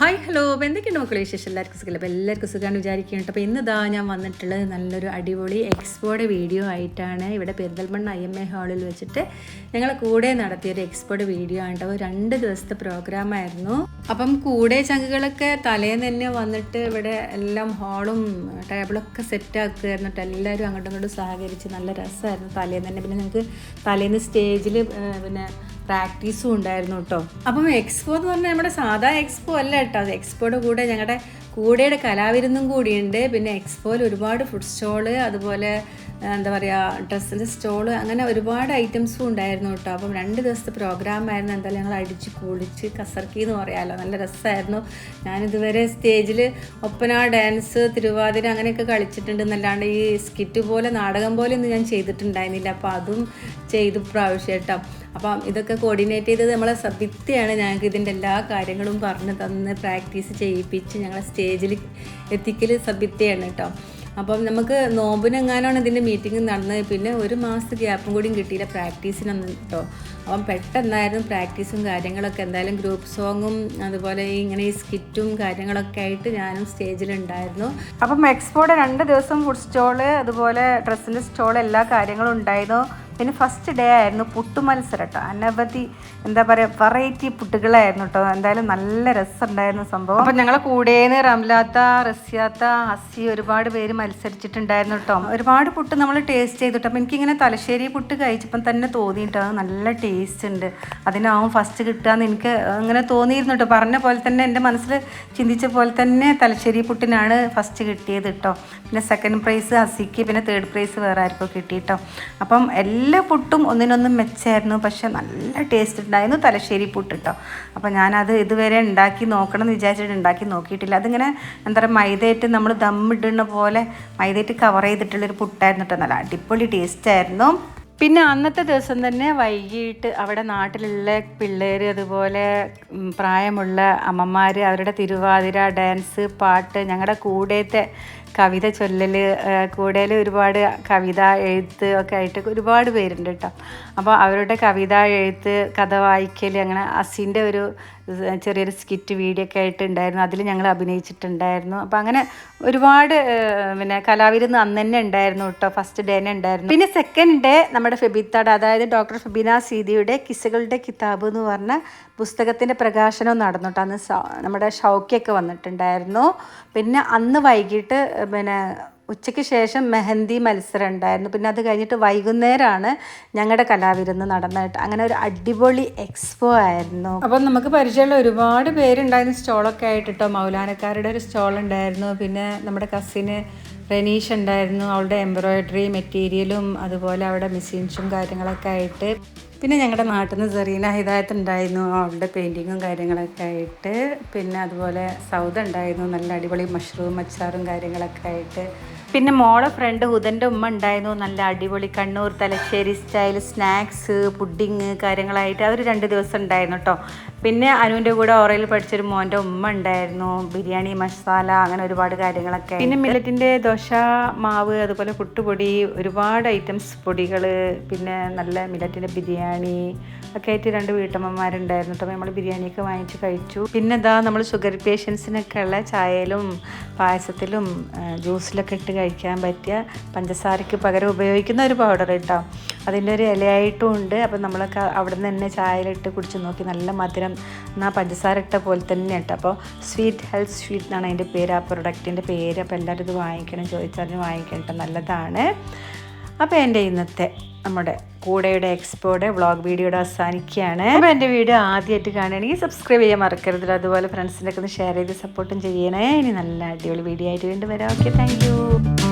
Hi hello. അപ്പോൾ എന്തൊക്കെയുണ്ട് മക്കളെ വിശേഷം? എല്ലാവർക്കും സുഖം അപ്പോൾ എല്ലാവർക്കും സുഖമാണ് വിചാരിക്കുന്നുണ്ട് അപ്പോൾ ഇന്ന് ഇതാ ഞാൻ വന്നിട്ടുള്ളത് നല്ലൊരു അടിപൊളി എക്സ്പോയുടെ വീഡിയോ ആയിട്ടാണ്. ഇവിടെ പെരിന്തൽമണ്ണ ഐ എം എ ഹാളിൽ വെച്ചിട്ട് ഞങ്ങൾ കൂടെ നടത്തിയൊരു എക്സ്പോയുടെ വീഡിയോ ആണ് കേട്ടോ. രണ്ട് ദിവസത്തെ പ്രോഗ്രാമായിരുന്നു അപ്പം കൂടെ ചങ്കുകളൊക്കെ തലേന്ന് തന്നെ വന്നിട്ട് ഇവിടെ എല്ലാം ഹാളും ടേബിളൊക്കെ സെറ്റ് ആക്കുമായിരുന്നു കേട്ടോ എല്ലാവരും അങ്ങോട്ടും ഇങ്ങോട്ടും സഹകരിച്ച് നല്ല രസമായിരുന്നു തലേന്ന് തന്നെ. പിന്നെ ഞങ്ങൾക്ക് തലേന്ന് സ്റ്റേജിൽ പിന്നെ പ്രാക്ടീസും ഉണ്ടായിരുന്നു കേട്ടോ. അപ്പം എക്സ്പോ എന്ന് പറഞ്ഞാൽ നമ്മുടെ സാധാ എക്സ്പോ അല്ല കേട്ടോ. അത് എക്സ്പോയുടെ കൂടെ ഞങ്ങളുടെ കൂടെയുടെ കലാവിരുന്നും കൂടിയുണ്ട്. പിന്നെ എക്സ്പോയിൽ ഒരുപാട് ഫുഡ് സ്റ്റോൾ അതുപോലെ എന്താ പറയുക ഡ്രസ്സിന്റെ സ്റ്റോൾ അങ്ങനെ ഒരുപാട് ഐറ്റംസും ഉണ്ടായിരുന്നു കേട്ടോ. അപ്പം രണ്ട് ദിവസത്തെ പ്രോഗ്രാം ആയിരുന്നു. എന്തായാലും ഞങ്ങൾ അടിച്ച് കുളിച്ച് കസർക്കി എന്ന് പറയാമല്ലോ നല്ല രസമായിരുന്നു ഞാനിതുവരെ സ്റ്റേജിൽ ഒപ്പന ഡാൻസ് തിരുവാതിര അങ്ങനെയൊക്കെ കളിച്ചിട്ടുണ്ട് എന്നല്ലാണ്ട് ഈ സ്കിറ്റ് പോലെ നാടകം പോലെ ഒന്നും ഞാൻ ചെയ്തിട്ടുണ്ടായിരുന്നില്ല. അപ്പോൾ അതും ചെയ്തു പ്രാവശ്യം കേട്ടോ. അപ്പം ഇതൊക്കെ കോർഡിനേറ്റ് ചെയ്തത് നമ്മളെ സബിത്തയാണ് ഞങ്ങൾക്ക് ഇതിന്റെ എല്ലാ കാര്യങ്ങളും പറഞ്ഞ് തന്ന് പ്രാക്ടീസ് ചെയ്യിപ്പിച്ച് ഞങ്ങളെ സ്റ്റേജിൽ എത്തിക്കൽ സബിത്തയാണ് കേട്ടോ അപ്പം നമുക്ക് നോമ്പിനെങ്ങാനാണ് ഇതിന്റെ മീറ്റിംഗ് നടന്നത്? പിന്നെ ഒരു മാസത്തെ ഗ്യാപ്പും കൂടിയും കിട്ടിയില്ല പ്രാക്ടീസിനൊന്നും കേട്ടോ അപ്പം പെട്ടെന്നായിരുന്നു പ്രാക്ടീസും കാര്യങ്ങളൊക്കെ. എന്തായാലും ഗ്രൂപ്പ് സോങ്ങും അതുപോലെ ഇങ്ങനെ ഈ സ്കിറ്റും കാര്യങ്ങളൊക്കെ ആയിട്ട് ഞാനും സ്റ്റേജിലുണ്ടായിരുന്നു അപ്പം എക്സ്പോയുടെ രണ്ട് ദിവസം ഫുഡ് സ്റ്റോൾ അതുപോലെ ഡ്രസ്സിന്റെ സ്റ്റോൾ എല്ലാ കാര്യങ്ങളും ഉണ്ടായിരുന്നു. പിന്നെ ഫസ്റ്റ് ഡേ ആയിരുന്നു പുട്ട് മത്സരം കേട്ടോ അനവധി എന്താ പറയുക വെറൈറ്റി പുട്ടുകളായിരുന്നു കേട്ടോ എന്തായാലും നല്ല രസമുണ്ടായിരുന്നു സംഭവം. അപ്പം ഞങ്ങളെ കൂടേന്ന് റംലാത്ത റസ്യാത്ത ഹസി ഒരുപാട് പേര് മത്സരിച്ചിട്ടുണ്ടായിരുന്നു കേട്ടോ ഒരുപാട് പുട്ട് നമ്മൾ ടേസ്റ്റ് ചെയ്തു കേട്ടോ അപ്പം എനിക്കിങ്ങനെ തലശ്ശേരി പുട്ട് കഴിച്ചപ്പം തന്നെ തോന്നിയിട്ടോ അത് നല്ല ടേസ്റ്റ് ഉണ്ട്. അതിനാവും ഫസ്റ്റ് കിട്ടുകയെന്ന് എനിക്ക് അങ്ങനെ തോന്നിയിരുന്നു കേട്ടോ പറഞ്ഞ പോലെ തന്നെ എന്റെ മനസ്സിൽ ചിന്തിച്ച പോലെ തന്നെ തലശ്ശേരി പുട്ടിനാണ് ഫസ്റ്റ് കിട്ടിയത് കേട്ടോ പിന്നെ സെക്കൻഡ് പ്രൈസ് ഹസിക്ക് പിന്നെ തേർഡ് പ്രൈസ് വേറെ ആർക്കോ കിട്ടി കേട്ടോ അപ്പം എല്ലാ പുട്ടും ഒന്നിനൊന്നും മെച്ചമായിരുന്നു പക്ഷെ നല്ല ടേസ്റ്റ് ഉണ്ടായിരുന്നു തലശ്ശേരി പുട്ട് കേട്ടോ അപ്പോൾ ഞാനത് ഇതുവരെ ഉണ്ടാക്കി നോക്കണം എന്ന് വിചാരിച്ചിട്ട് ഉണ്ടാക്കി നോക്കിയിട്ടില്ല. അതിങ്ങനെ എന്താ പറയുക മൈദയിട്ട് നമ്മൾ ദമ്മിടുന്ന പോലെ മൈദയിട്ട് കവർ ചെയ്തിട്ടുള്ളൊരു പുട്ടായിരുന്നു കേട്ടോ നല്ല അടിപൊളി ടേസ്റ്റ് ആയിരുന്നു. പിന്നെ അന്നത്തെ ദിവസം തന്നെ വൈകിട്ട് അവിടെ നാട്ടിലുള്ള പിള്ളേർ അതുപോലെ പ്രായമുള്ള അമ്മമാർ അവരുടെ തിരുവാതിര ഡാൻസ് പാട്ട് ഞങ്ങളുടെ കൂടെത്തെ കവിത ചൊല്ലൽ കൂടയിൽ ഒരുപാട് കവിത എഴുത്ത് ഒക്കെ ആയിട്ട് ഒരുപാട് പേരുണ്ട് കേട്ടോ. അപ്പോൾ അവരുടെ കവിത എഴുത്ത് കഥ വായിക്കൽ അങ്ങനെ അസിന്റെ ഒരു ചെറിയൊരു സ്കിറ്റ് വീഡിയോ ഒക്കെ ആയിട്ട് ഉണ്ടായിരുന്നു. അതിൽ ഞങ്ങൾ അഭിനയിച്ചിട്ടുണ്ടായിരുന്നു. അപ്പോൾ അങ്ങനെ ഒരുപാട് പിന്നെ കലാവിരുന്ന് അന്ന് തന്നെ ഉണ്ടായിരുന്നു കേട്ടോ. ഫസ്റ്റ് ഡേ തന്നെ ഉണ്ടായിരുന്നു. പിന്നെ സെക്കൻഡ് ഡേ നമ്മുടെ ഫെബിത്താട് അതായത് ഡോക്ടർ ഫെബിന സീതിയുടെ കിസ്സുകളുടെ കിതാബ് എന്ന് പറഞ്ഞ പുസ്തകത്തിന്റെ പ്രകാശനം നടന്നു കേട്ടോ അന്ന് നമ്മുടെ ഷൗക്കിയൊക്കെ വന്നിട്ടുണ്ടായിരുന്നു. പിന്നെ അന്ന് വൈകിട്ട് പിന്നെ ഉച്ചയ്ക്ക് ശേഷം മെഹന്തി മത്സരം ഉണ്ടായിരുന്നു. പിന്നെ അത് കഴിഞ്ഞിട്ട് വൈകുന്നേരമാണ് ഞങ്ങളുടെ കലാവിരുന്ന് നടന്നിട്ട് അങ്ങനെ ഒരു അടിപൊളി എക്സ്പോ ആയിരുന്നു. അപ്പം നമുക്ക് പരിചയമുള്ള ഒരുപാട് പേരുണ്ടായിരുന്നു സ്റ്റോളൊക്കെ ആയിട്ട് കേട്ടോ മൗലാനക്കാരുടെ ഒരു സ്റ്റോൾ ഉണ്ടായിരുന്നു പിന്നെ നമ്മുടെ കസിന് റെനീഷ് ഉണ്ടായിരുന്നു അവളുടെ എംബ്രോയിഡറി മെറ്റീരിയലും അതുപോലെ അവിടെ മെഷീൻസും കാര്യങ്ങളൊക്കെ ആയിട്ട്. പിന്നെ ഞങ്ങളുടെ നാട്ടിൽ നിന്ന് സെറീന ഹിദായത്ത് ഉണ്ടായിരുന്നു അവളുടെ പെയിന്റിങ്ങും കാര്യങ്ങളൊക്കെ ആയിട്ട്. പിന്നെ അതുപോലെ സൗദ ഉണ്ടായിരുന്നു നല്ല അടിപൊളി മഷ്റൂം അച്ചാറും കാര്യങ്ങളൊക്കെ ആയിട്ട്. പിന്നെ മോളെ ഫ്രണ്ട് ഹുദന്റെ ഉമ്മ ഉണ്ടായിരുന്നു നല്ല അടിപൊളി Kannur Thalassery style snacks pudding കാര്യങ്ങളായിട്ട്. അവർ രണ്ട് ദിവസം ഉണ്ടായിരുന്നു കേട്ടോ പിന്നെ അനുവിന്റെ കൂടെ ഓറയിൽ പഠിച്ചൊരു മോന്റെ ഉമ്മ ഉണ്ടായിരുന്നു. ബിരിയാണി മസാല അങ്ങനെ ഒരുപാട് കാര്യങ്ങളൊക്കെ പിന്നെ മില്ലറ്റിന്റെ ദോശ മാവ് അതുപോലെ പുട്ടുപൊടി ഒരുപാട് ഐറ്റംസ് പൊടികൾ പിന്നെ നല്ല മില്ലറ്റിന്റെ ബിരിയാണി ഒക്കെ ആയിട്ട് രണ്ട് വീട്ടമ്മമാരുണ്ടായിരുന്നു. കേട്ടോ നമ്മൾ ബിരിയാണിയൊക്കെ വാങ്ങിച്ച് കഴിച്ചു. പിന്നെ ഇതാ നമ്മൾ ഷുഗർ പേഷ്യൻസിനൊക്കെ ഉള്ള ചായയിലും പായസത്തിലും ജ്യൂസിലൊക്കെ ഇട്ട് കഴിക്കാൻ പറ്റിയ പഞ്ചസാരയ്ക്ക് പകരം ഉപയോഗിക്കുന്ന ഒരു പൗഡർ കേട്ടോ അതിന്റെ ഒരു ഇലയായിട്ടും ഉണ്ട് അപ്പം നമ്മളൊക്കെ അവിടെ നിന്ന് തന്നെ ചായയിലിട്ട് കുടിച്ച് നോക്കി നല്ല മധുരം എന്നാൽ പഞ്ചസാര ഇട്ട പോലെ തന്നെ കേട്ടോ. അപ്പോൾ സ്വീറ്റ് ഹെൽത്ത് സ്വീറ്റ് എന്നാണ് അതിന്റെ പേര്. ആ പ്രൊഡക്റ്റിന്റെ പേര്. അപ്പോൾ എല്ലാവരും ഇത് വാങ്ങിക്കണം ചോദിച്ചാലും വാങ്ങിക്കണം നല്ലതാണ്. അപ്പോൾ എന്റെ ഇന്നത്തെ നമ്മുടെ കൂടെയുടെ എക്സ്പോയുടെ വ്ളോഗ് വീഡിയോയുടെ അവസാനിക്കുകയാണ്. അപ്പോൾ എന്റെ വീഡിയോ ആദ്യമായിട്ട് കാണുകയാണെങ്കിൽ സബ്സ്ക്രൈബ് ചെയ്യാൻ മറക്കരുത്. അതുപോലെ ഫ്രണ്ട്സിന്റെ ഒക്കെ ഒന്ന് ഷെയർ ചെയ്ത് സപ്പോർട്ടും ചെയ്യണേ. ഇനി നല്ല അടിപൊളി വീഡിയോ ആയിട്ട് വീണ്ടും വരാം. Okay thank